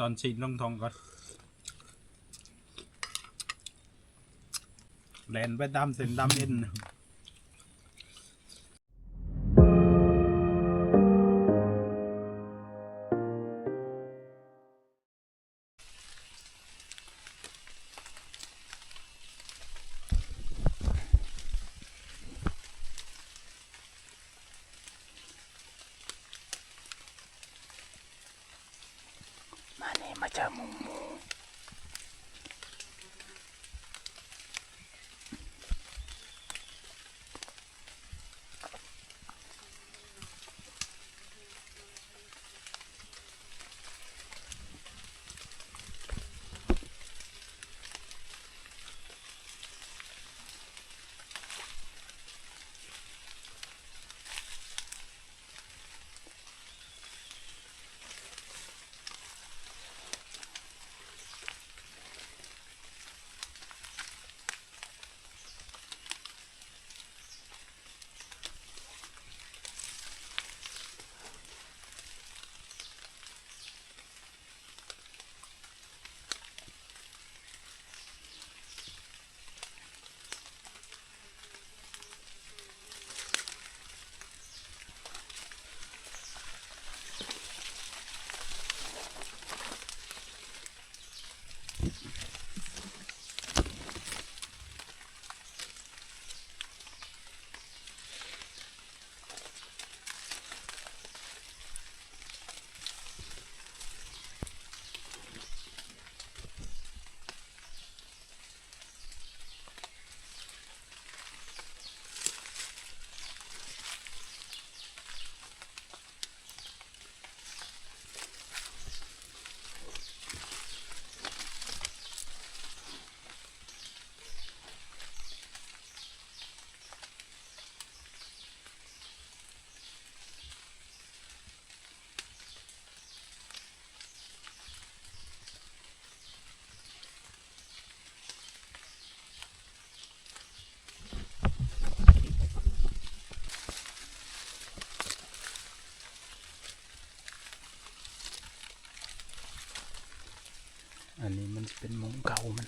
ตอนชินลงทองก่อนแลนไปตามเส้นดำเอ็น เป็นมุงเก่ามัน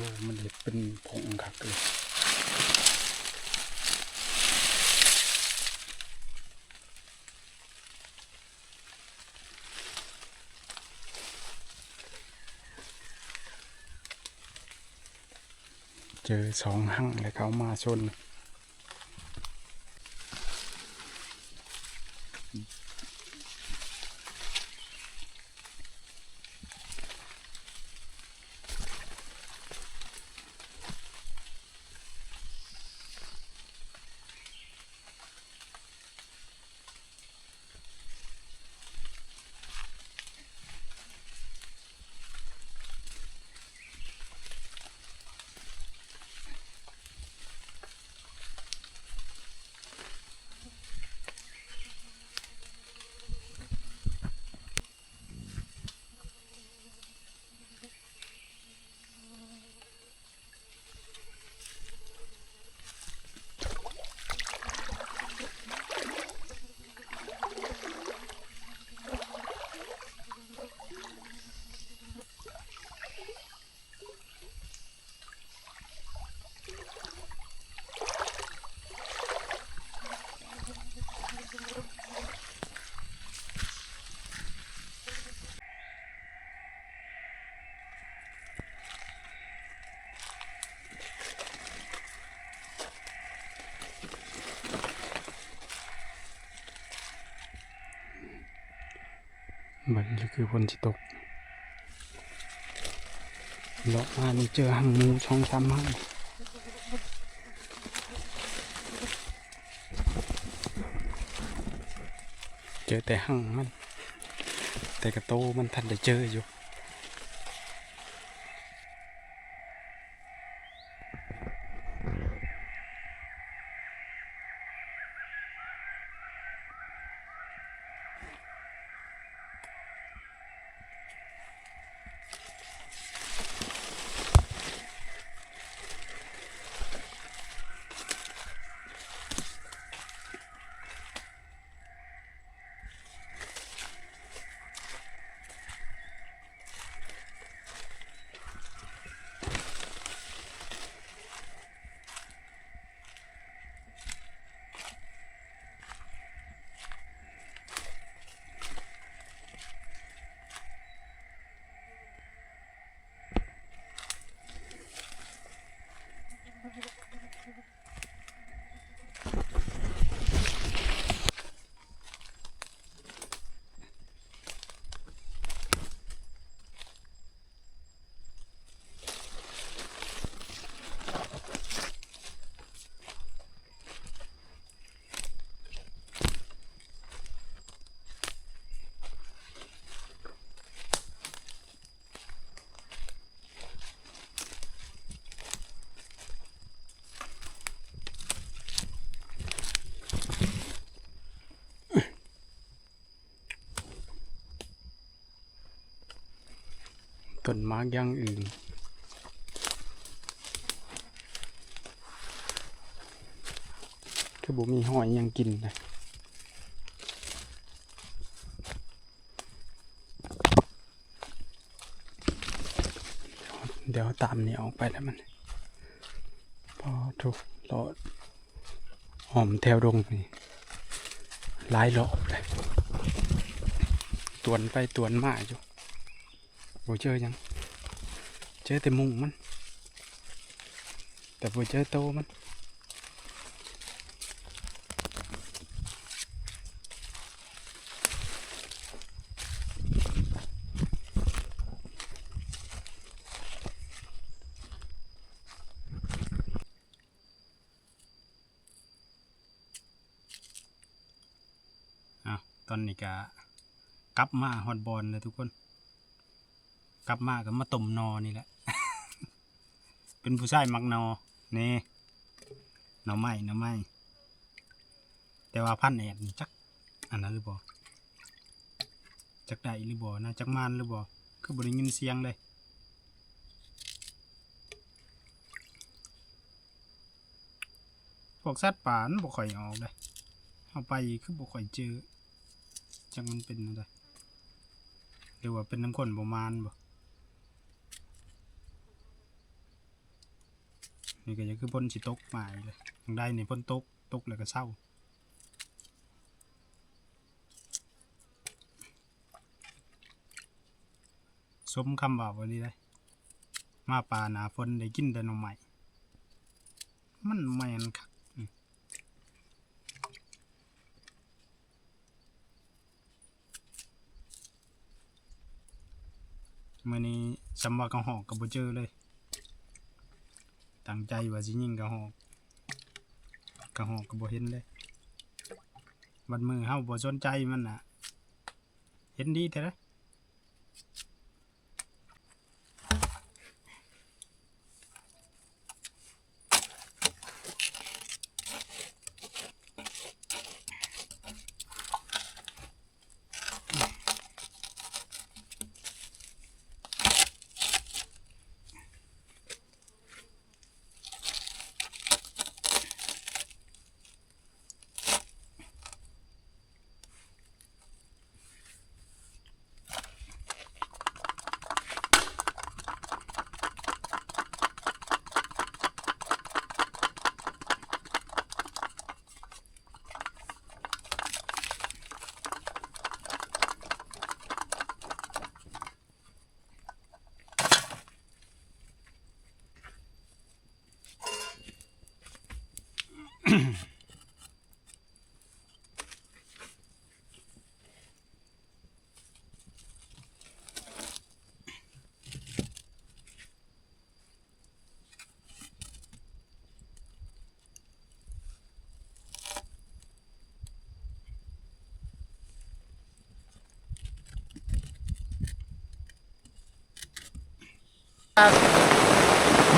ว่ามันเลยเป็นผงคักเลยเจอสองหั่งแล้วเขามาชน เหมือนจะคือฝนสิตกเลาะมานี่เจอหางมูช่องซ้ำหังเจอแต่หังมัน แต่กระโตมันทันได้เจออยู่ ต้นไม้ย่างอื่น คือบ่มีหอยยังกินเลยเดี๋ยวตามนี่ออกไปแล้วมัน พอถูกรอดหอมแถวดงนี่หลายรอบเลยตวนไปตวนมาอยู่ บ่เจอยังเจอแต่มุงมัน แต่บ่เจอโตมันอะตอนนี้ก็กลับมาฮอดบอลเลยทุกคน กลับมาก็มาต้มนอนี่แหละ เป็นผู้ชายมักนอนี่หน่อไม้หน่อไม้แต่ว่าพันแอดจัก อันนั้นหรือบ่จักได้หรือบ่นะจักมานหรือบ่คือบ่ได้ยินเสียงเลยพวกสัตว์ป่ามันบ่ค่อยออกเลยเอาไปคือบ่ค่อยเจอจังมันเป็นอะไรหรือว่าเป็นน้ำข้นประมาณบ่ นี่ก็จะคือพ่นสิตกมาอีกเลยทางใดนี่พ่นตกตกแล้วก็เศร้าสมคำบอกวันนี้เลยมาป่าหนาฝนได้กินแต่น่อใหม่ มันแมนคักอืมมื่อนี้สำว่ากระหอกกับบ่เจอเลย ตั้งใจว่าสิยิงกระหอกกระหอกกับบ่เห็นเลยบัดมือเฮาบ่สนใจมันน่ะ เห็นดีแท้เลย ม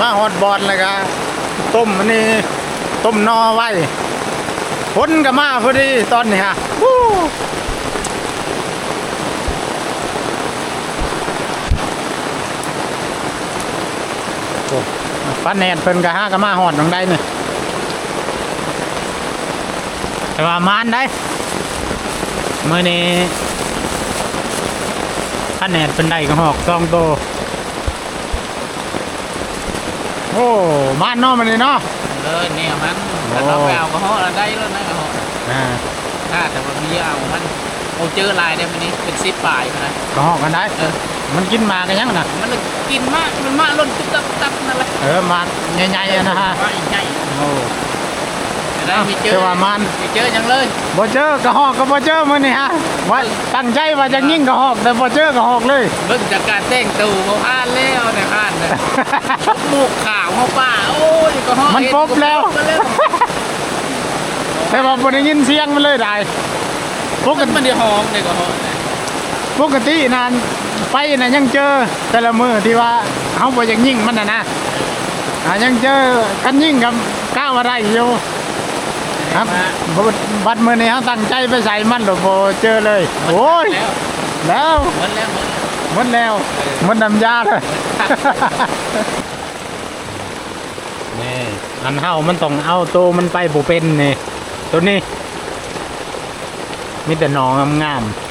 าฮอดบอลเลยครับต้มมันนี่ ต้มนอไว้ฝนก็มาพอดีตอนนี้ฮะวู้โอ้ป้าแนนเพิ่นก็หาก็มาฮอดตรงใดนี่แต่ว่ามานได้เมื้อนี้ป้าแนนเพิ่นได้ก็ฮอกสองโตโอ้บ้านนอมันนี่เนาะ เลยเนี่ยมันแต่เราไปเอากระห้อแล้วได้แล้วนะกระห้ออ่าถ้าแต่ว่ามีเอามันโอเจอลายได้มันนี่เป็นซิปปลายมันนะก็หอกกันได้เออมันกินหมากกันยังนะมันเลยกินมากมันมากล้นตุ๊บตับตับนั่นแหละเออหมากใหญ่ๆอะนะฮะว่าอีกใหญ่โอ้ จะได้มีเจอแต่ว่ามันมีเจอยังเลยบ่เจอกระหอกก็บ่เจอมื้อนี่ฮะว่าตั้งใจว่าจะยิงกระหอกแต่บ่เจอกระหอกเลยเบิ่งจากการแต่งตัวเขาพลาดแล้วเนี่ยพลาดเนี่ยหมูกขาวเขาป่าโอ้ยกระห้อมันปบแล้วมันแล้วแต่ว่าบ่ได้ยินเสียงมันเลยได้ปกมันติมันเดียวหอมเลยกระห้อเนี่ยปกตินานไปน่ะยังเจอแต่ละมื้อที่ว่าเฮาบ่อยากยิงมันน่ะนะอ่ายังเจอกันยิงกับก้าวอะไรอยู่ ครับบ่บัดมื้อนี้เฮาตั้งใจไปใส่มันแล้วบ่เจอเลย โอ้ย แล้วแล้วมันแล้วมันแล้วหมดแล้วหมดน้ำยาเลยนี่อันเฮามันต้องเอาตัวมันไปบ่เป็นนี่ตัวนี้มีแต่หนองงามๆ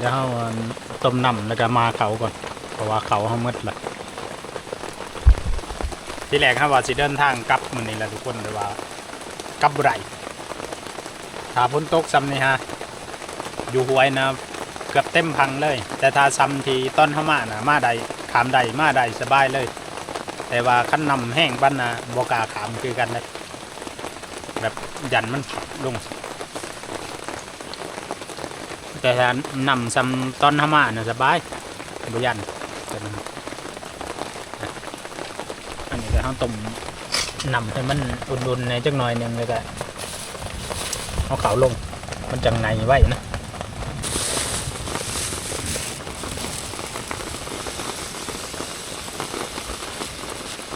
เดี๋ยวเฮาอัน ต้มน้ำแล้วก็มาเขาก่อน เพราะว่าเขาเฮามืดละที่แรกครับว่าสิเดินทางกลับมือนี้แหละทุกคนแต่ว่ากลับได้ถ้าฝนตกซ้ำนี่ฮะอยู่หวยนะเกือบเต็มพังเลย แต่ถ้าซ้ำที่ต้นเข้ามานะมาได้ขามได้มาได้สบายเลย แต่ว่าคันนำแห้งบ้านนะบกาขามคือกันเลยแบบยันมันลง แต่ถ้านำซ้ำต้นเข้ามานะสบายบ่ยันแต่มันอันนี้ก็ต้องต้มนำให้มันอุ่นๆในจักหน่อยหนึงเลยก็เอาเขาลง มันจังในไว้นะ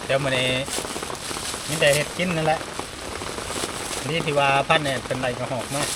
เดี๋ยวมันนี้มีแต่เห็ดกินนั่นแหละนี่ที่ว่าพันเนี่ยเป็นไรกระหอกมาก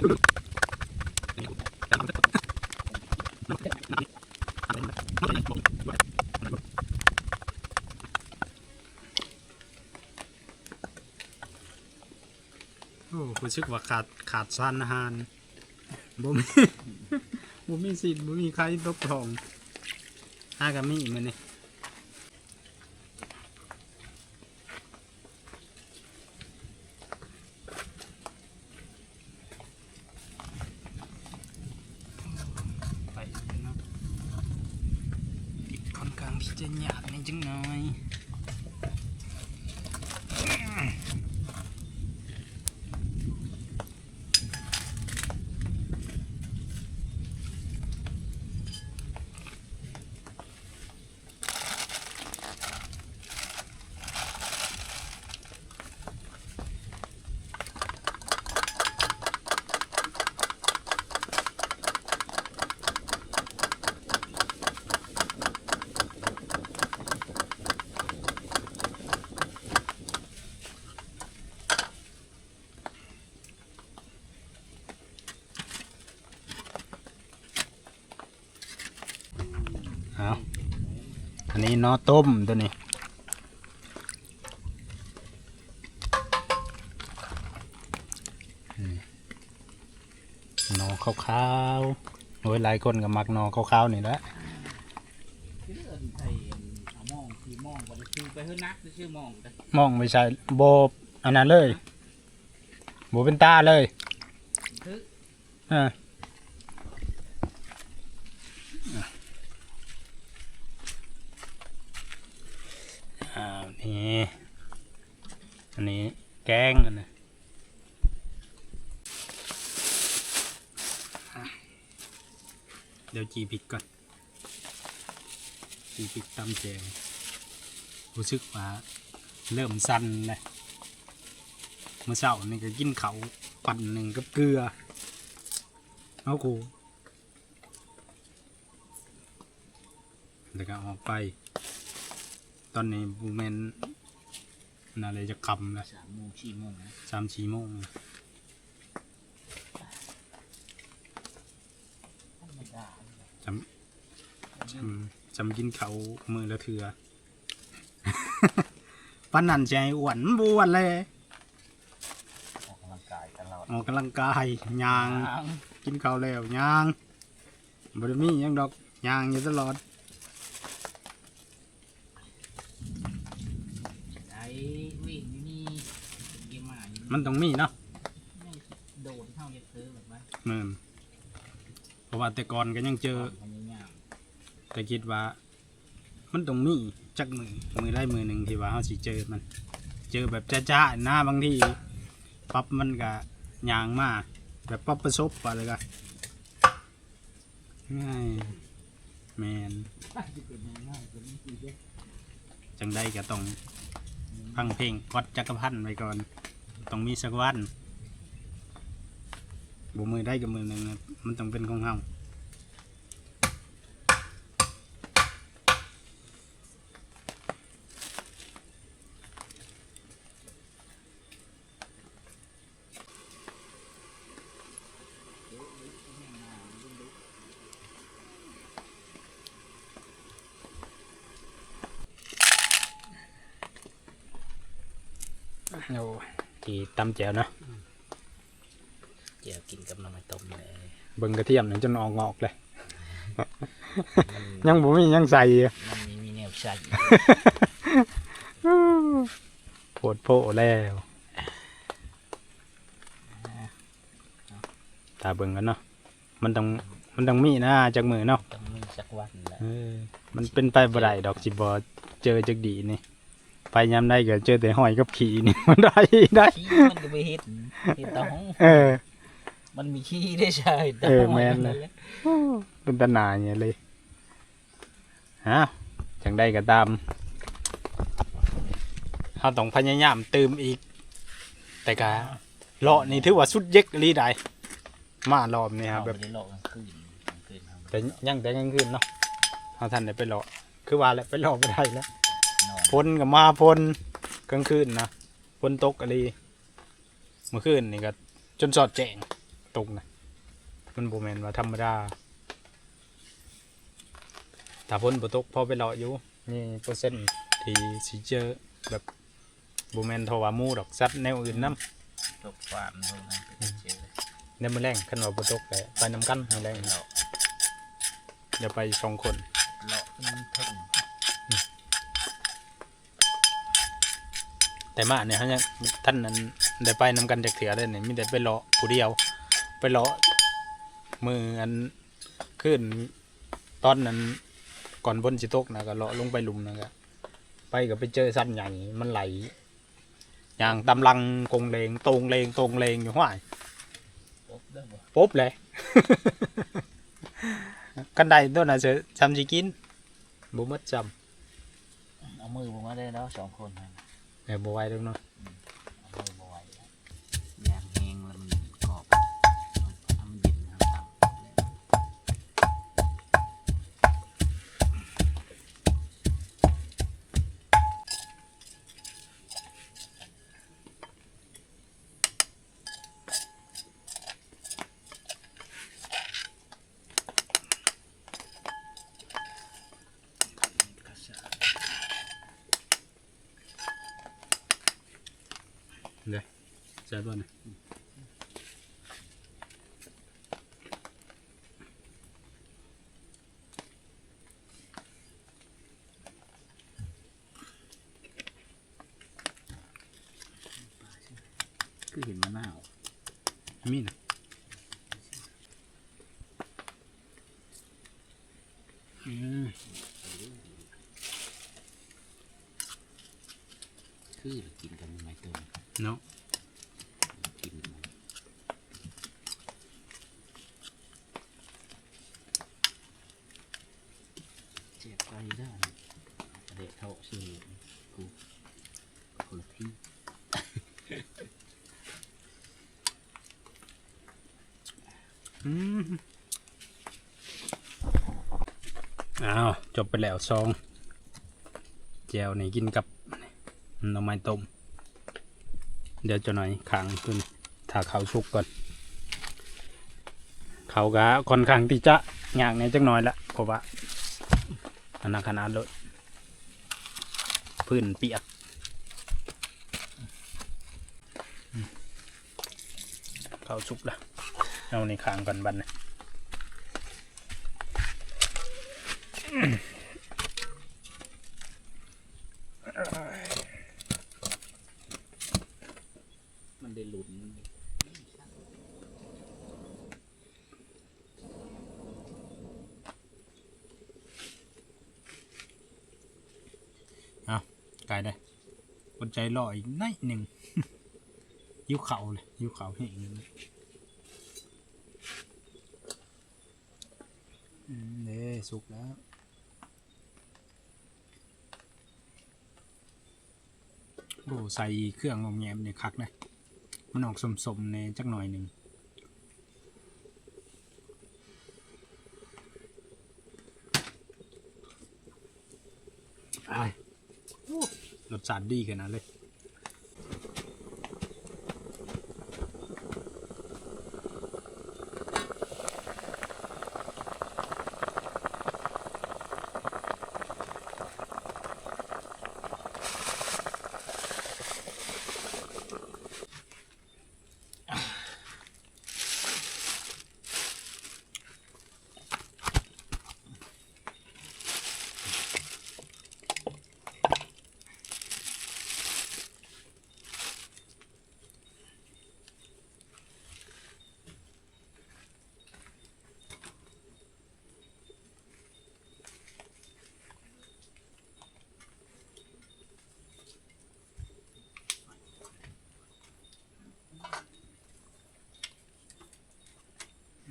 โอ้รู้สึกว่าขาดขาดสารอาหารบ่มีบ่มีสิทธิ์บ่มีใครตกทองหากับมีมันนี่ไปเนาะค่อนข้างที่จะยากในจังหน่อย เอาอั นนี้นอต้มตัวนี้อืมนอขาวๆโอ้ยหลายคนก็มักนอขาวๆนี่แหละชื่อเอิ้นไทยเอามองคือมองบ่ได้ชื่อไปเฮือนักชื่อมองแต่มองไม่ใช่โบอันนั้นเลยโบเป็นตาเลยคืออ่า นี่อันนี้แกงอันนะเดี๋ยวจีพริกก่อน จีพริกตำแจงรู้สึกว่าเริ่มสั้นเลยเมื่อเช้านี่ก็กินเขาวปั่นหนึ่งกับเกลือเอากูแล้วก็ออกไป ตอนนี้บูแมนน่าเลยจะคำแล้วสามโมงสี่โมงนะสามสี่โมงธรรมดาจำจำจำกินเขาวมือละเถือปันนันใจอ้วนบอ้วนเลย ออกกำลังกายตลอดออกกำลังกายยาง กินข้าวแล้วยางบริมีหยังดอกยางอยู่ตลอด ไอ้วิ่งนี่เก มมาอยู่มันต้องมีเนาะไม่โดดเท่าเด็กเธอแบบว่าเมือนเพราะว่าแต่ก่อนก็ยังเจอพยายามแต่คิดว่า มันต้องมีจักมือมือได้มือหนึ่งที่ว่าเขาสิเจอมัน เจอแบบจ้าๆหน้าบางทีปั๊บมันก็ยางมาแบบปั๊บประสบอะไรก็ง่ายแมนจะเป็นง่ายๆเป็นจริงๆเด้อจังได้ก็ต้องฟังเพลงกอดจักรพันธ์ไปก่อน ต้องมีสักวันบ่มือได้กับมือหนึ่งมันต้องเป็นของเฮา โอ้ที่ ตำแจวเนาะเจียวกินกับน้ำมันต้มเลยเบิ่งกระเทียมนี่จนออกงอกเลย ยังบ่มียังใส่อยู่มันมีมีแนวใส่โพดโพแล้วตาเบิ่งกันเนาะมันต้องมันต้องมีนะจากมือเนาะต้องมีสักวันแหละเออมันเป็นไปบ่ได้ดอกสิบ่เจอจักดีนี่ ไปยามใดก็เจอแต่หอยกับขี้นี่มันได้ได้ ขี้มันก็ไปเฮ็ดเฮ็ดต้องเออ มันมีขี้ได้ใช่เออแม่นเลย เป็นตาหนาเนี่ยเลยฮะจังได้ก็ตามเราต้องพยายามเติมอีก แต่กะเลาะนี่ถือว่าสุดเย็กอีหลีได้มารอบนี่ครับเอาแบไปบได้โลกกลางคืนกลางคืนเอาแต่ยังแต่ยังคืนเนาะเราท่านได้ไปเลาะคือว่าแหล้วไปเลาะไม่ได้แล้วนอน พนกับมาพนกลางคืนนะพนตกอะไรเมื่อคืนนี่ก็จนสอดแจงตกนะมันโบแมนว่าธรรมดาถ้าพ้นบ่ตกพอไปเลาะอยู่นี่เปอร์เซ็นต์ที่สิเจอแบบโบแมนโทว่าหมูดอกสัตว์แนวอื่นนํตกฟาร์มตรงนั้นเป็นเชื่อในมื้อแรงคันว่าบ่ตกแต่ไปนำกันมื้อแรงเลาะเดี๋ยวไปสองคนเลาะขึ้นทึ่ง แต่มาเนี่ยเขายังท่านนั้นได้ไปนำกันจากเถื่อได้เนี่ยมีแต่ไปเลาะผู้เดียว ไปเลาะมืออันขึ้นตอนนั้นก่อนบนสิตกนะก็เลาะลงไปลุมนะก็ไปก็ไปเจอสัตว์ใหญ่มันไหล อย่างตำลังกงเลงตรงเลงตรงเลงอยู่ห้วยปุ๊บได้ปุ๊บเลยกันใดตัวน่ะจะจำสิกินบ่หมดจำเอามือผมมาได้แล้วสองคน แต่บ่ไหวเด้อเนาะ ใช่ป่ะเนี่ย คือเห็นมะนาว มีนะ อืม คือกินกันไม่ตรง เนาะ กินมันเจ็บไปได้เด็กเท่าชื่อกูคนละที่ อ้าวจบไปแล้วซองแจวนี่กินกับหน่อไม้ต้ม เดี๋ยวจะหน่อยขังขึ้นถ้าเขาวสุกก่อน เขาก็ค่อนข้างที่จะยากในจังหน่อยละเพราะว่าอันนั้นขนาดเลยพื้นเปียกเขาวสุกละ เอาในข้างก่อนบันนะมันได้หลุนกายได้อดใจรออีกนิดหนึ่งยิ้วเข่าเลยยิ้วเข่าให้อีกนิดนึงอืม เด้สุกแล้ว โอ้ใส่เครื่องงอมแงมเนี่ยคักนะ มันออกสมๆในจักหน่อยหนึ่งไปรสชาติดีขนาดเลย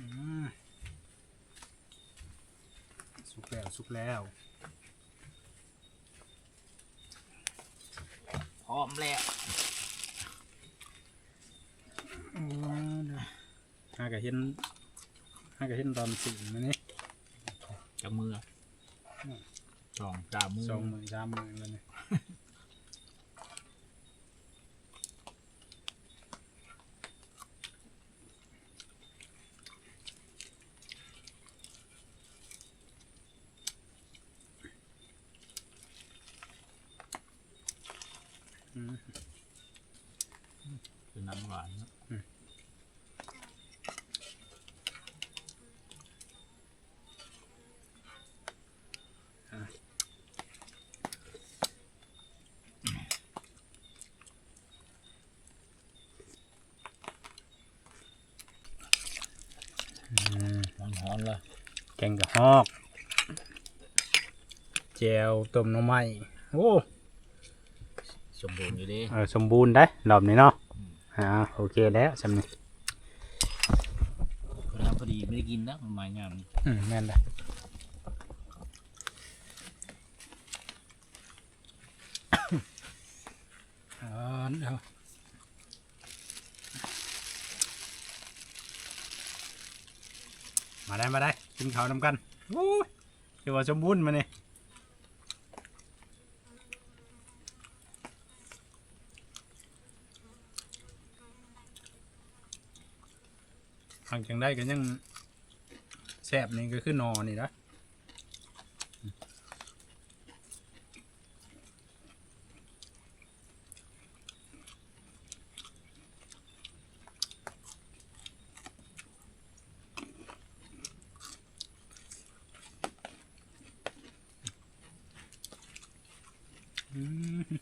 อืม สุกแล้วสุกแล้ว พร้อมแล้วห้ากะเห็นห้ากะเห็นตอนสี่มานี่จับมือสองสามมือสองหมื่นสามหมื่นแล้วเนี่ย คือน้ำหวานเนอะ อืม มันห อนเลยแกงกะฮอกแจวต้มหน่อไม้โอ้สมบูรณ์อยู่ดิเออสมบูรณ์ได้รอบนี้เนาะอ่าโอเคแล้วสำนี้พอดีพอดีไม่ได้กินนะมันมายามนี่อืมแม่นเลยอ่าเดี๋ยว มาได้มาได้กินข้าวนำกันโอ้ยคือว่าสมบูรณ์มาเนี่หลังจังได้ก็ยังแสบนี่ก็คือนอนี่นะอืม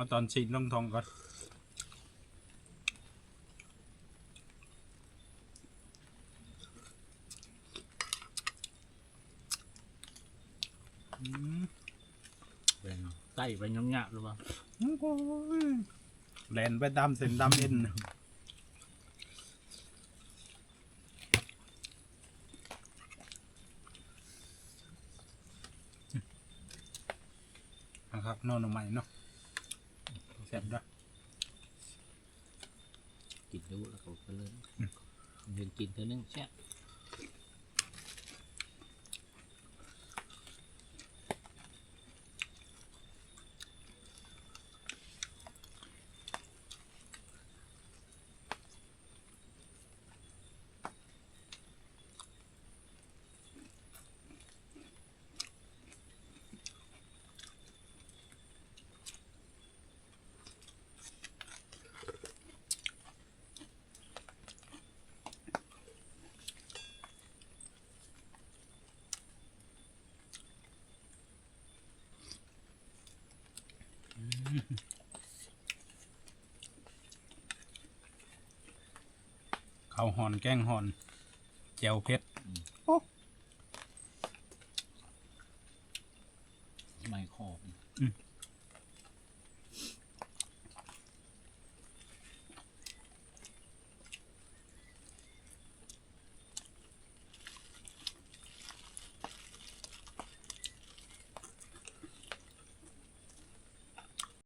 เอาตอนฉีดลงทองก่อนอืมเป็นไต้ไปย่ำๆหรือเปล่าโอ้ยแลนไปตามเส้นตามเอ็นนะครับนอนออกใหม่เนาะ แซ่บด้วยกินดูแล้วก็ไปเลยเดินกินเท่านึงแช่บ ข้าหอนแกงหอนเจียวเพชร